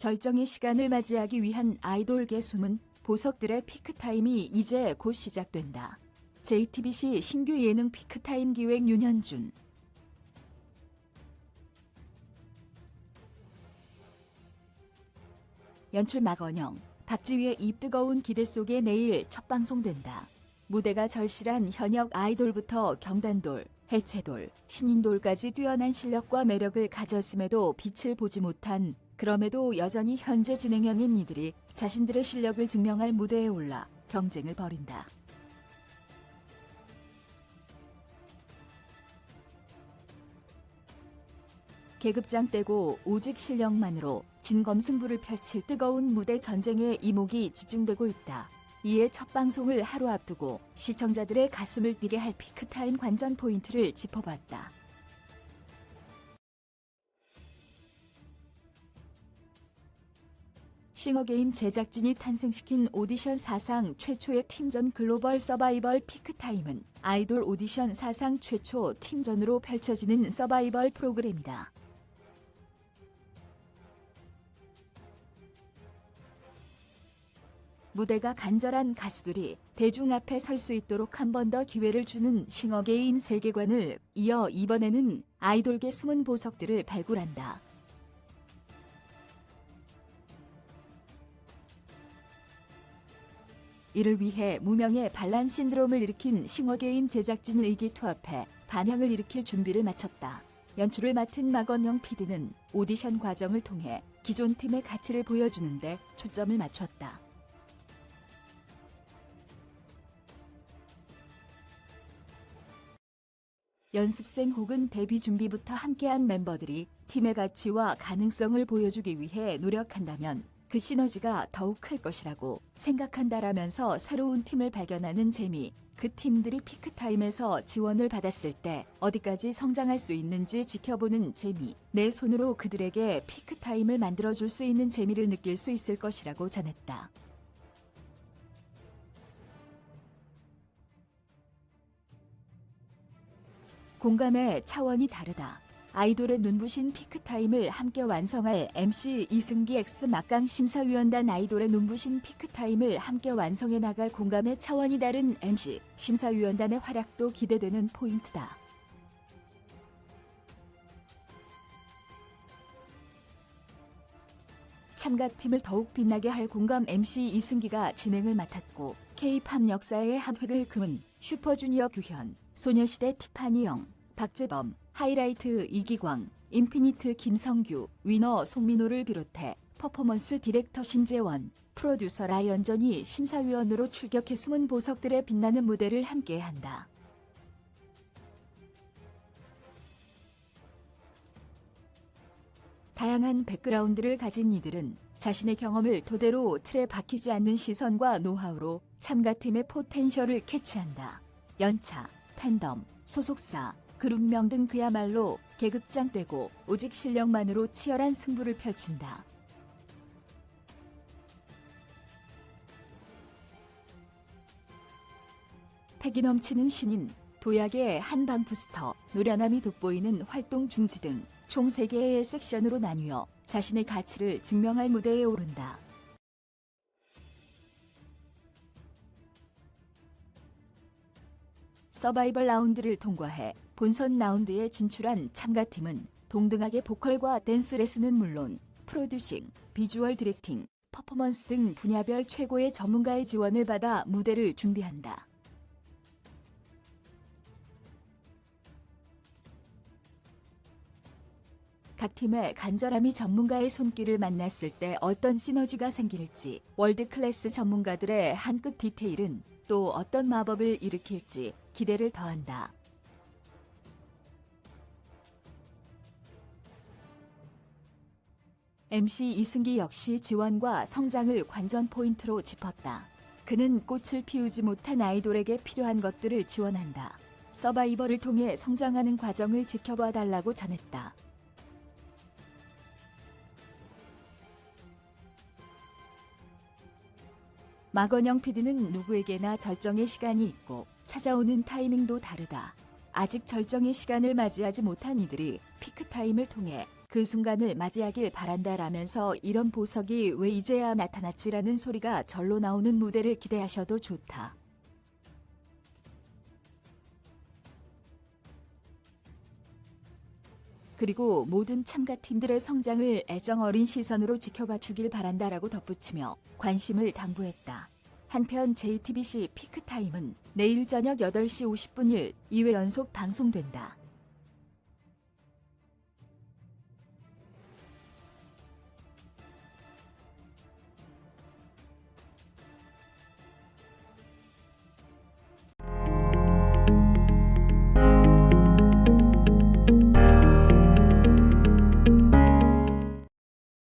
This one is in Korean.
절정의 시간을 맞이하기 위한 아이돌계 숨은 보석들의 피크타임이 이제 곧 시작된다. JTBC 신규 예능 피크타임 기획 윤현준 연출 마건영, 박지휘의 입 뜨거운 기대 속에 내일 첫 방송된다. 무대가 절실한 현역 아이돌부터 경단돌, 해체돌, 신인돌까지 뛰어난 실력과 매력을 가졌음에도 빛을 보지 못한 그럼에도 여전히 현재 진행형인 이들이 자신들의 실력을 증명할 무대에 올라 경쟁을 벌인다. 계급장 떼고 오직 실력만으로 진검승부를 펼칠 뜨거운 무대 전쟁에 이목이 집중되고 있다. 이에 첫 방송을 하루 앞두고 시청자들의 가슴을 뛰게 할 피크타임 관전 포인트를 짚어봤다. 싱어게임 제작진이 탄생시킨 오디션 사상 최초의 팀전 글로벌 서바이벌 피크타임은 아이돌 오디션 사상 최초 팀전으로 펼쳐지는 서바이벌 프로그램이다. 무대가 간절한 가수들이 대중 앞에 설 수 있도록 한 번 더 기회를 주는 싱어게인 세계관을 이어 이번에는 아이돌계 숨은 보석들을 발굴한다. 이를 위해 무명의 반란 신드롬을 일으킨 싱어게인 제작진 의기투합해 반향을 일으킬 준비를 마쳤다. 연출을 맡은 마건영 PD는 오디션 과정을 통해 기존 팀의 가치를 보여주는데 초점을 맞췄다. 연습생 혹은 데뷔 준비부터 함께한 멤버들이 팀의 가치와 가능성을 보여주기 위해 노력한다면 그 시너지가 더욱 클 것이라고 생각한다라면서 새로운 팀을 발견하는 재미, 그 팀들이 피크타임에서 지원을 받았을 때 어디까지 성장할 수 있는지 지켜보는 재미, 내 손으로 그들에게 피크타임을 만들어줄 수 있는 재미를 느낄 수 있을 것이라고 전했다. 공감의 차원이 다르다. 아이돌의 눈부신 피크타임을 함께 완성할 MC 이승기 X 막강 심사위원단 아이돌의 눈부신 피크타임을 함께 완성해 나갈 공감의 차원이 다른 MC 심사위원단의 활약도 기대되는 포인트다. 참가팀을 더욱 빛나게 할 공감 MC 이승기가 진행을 맡았고 K-팝 역사의 한 획을 그은 슈퍼주니어 규현, 소녀시대 티파니 영, 박재범, 하이라이트 이기광, 인피니트 김성규, 위너 송민호를 비롯해 퍼포먼스 디렉터 심재원, 프로듀서 라이언전이 심사위원으로 출격해 숨은 보석들의 빛나는 무대를 함께한다. 다양한 백그라운드를 가진 이들은 자신의 경험을 토대로 틀에 박히지 않는 시선과 노하우로 참가팀의 포텐셜을 캐치한다. 연차, 팬덤, 소속사, 그룹명 등 그야말로 계급장 떼고 오직 실력만으로 치열한 승부를 펼친다. 패기 넘치는 신인, 도약의 한방 부스터, 노련함이 돋보이는 활동 중지 등 총 3개의 섹션으로 나뉘어 자신의 가치를 증명할 무대에 오른다. 서바이벌 라운드를 통과해 본선 라운드에 진출한 참가팀은 동등하게 보컬과 댄스 레슨은 물론 프로듀싱, 비주얼 디렉팅, 퍼포먼스 등 분야별 최고의 전문가의 지원을 받아 무대를 준비한다. 각 팀의 간절함이 전문가의 손길을 만났을 때 어떤 시너지가 생길지, 월드 클래스 전문가들의 한 끗 디테일은 또 어떤 마법을 일으킬지 기대를 더한다. MC 이승기 역시 지원과 성장을 관전 포인트로 짚었다. 그는 꽃을 피우지 못한 아이돌에게 필요한 것들을 지원한다. 서바이벌을 통해 성장하는 과정을 지켜봐 달라고 전했다. 마건영 PD는 누구에게나 절정의 시간이 있고 찾아오는 타이밍도 다르다. 아직 절정의 시간을 맞이하지 못한 이들이 피크 타임을 통해 그 순간을 맞이하길 바란다라면서 이런 보석이 왜 이제야 나타났지라는 소리가 절로 나오는 무대를 기대하셔도 좋다. 그리고 모든 참가팀들의 성장을 애정 어린 시선으로 지켜봐 주길 바란다라고 덧붙이며 관심을 당부했다. 한편 JTBC 피크타임은 내일 저녁 8시 50분일 2회 연속 방송된다.